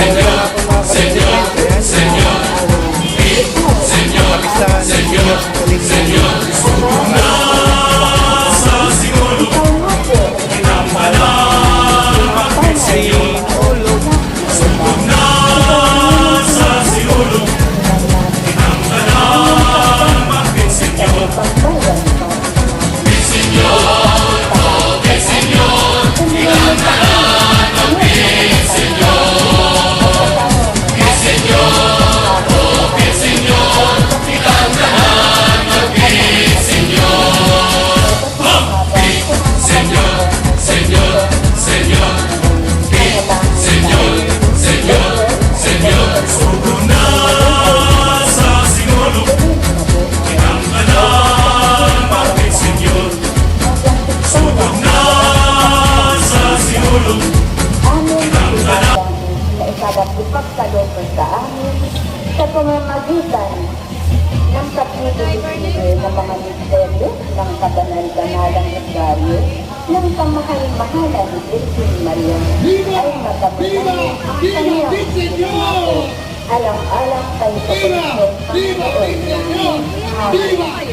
Señor, Señor, Señor. Señor, Señor, Señor. Señor, oh, Señor, y. ikabang ipagkalooban sa amin sa pamamagitan ng pagtitibigay ng mga misteryo ng kabanal-banalang Rosario ng kamahal-mahalan ni Virgin Maria ay matapunan ang kanyang. Alang-alang kay Kapatid Panginoon namin. Amin.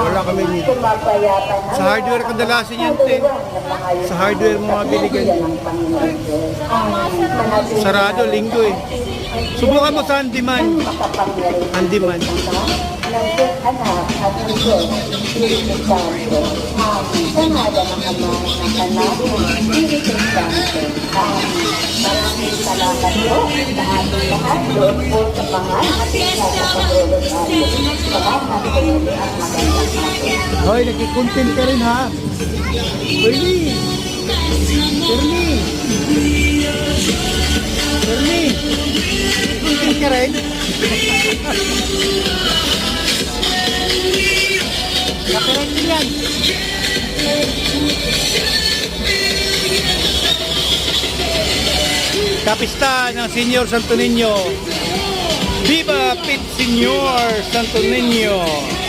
Wala kami ang Sa hardware kadalasan yan, te. Sa hardware mo mabiligan. Sarado, linggo eh. Subukan mo sa ng Diyos Anak ng ng ng ng. Amen. Maraming salamat po sa ating lahat. Po sa pangalan at sa kapatulog natin. Po muli at magandang hapon. Hoy, nagkikontent ka rin ha. Bernie! Bernie! Bernie! Content ka rin? Din yan. Kapista ng Senior Santo Niño. Viva Pit Senior Santo Niño!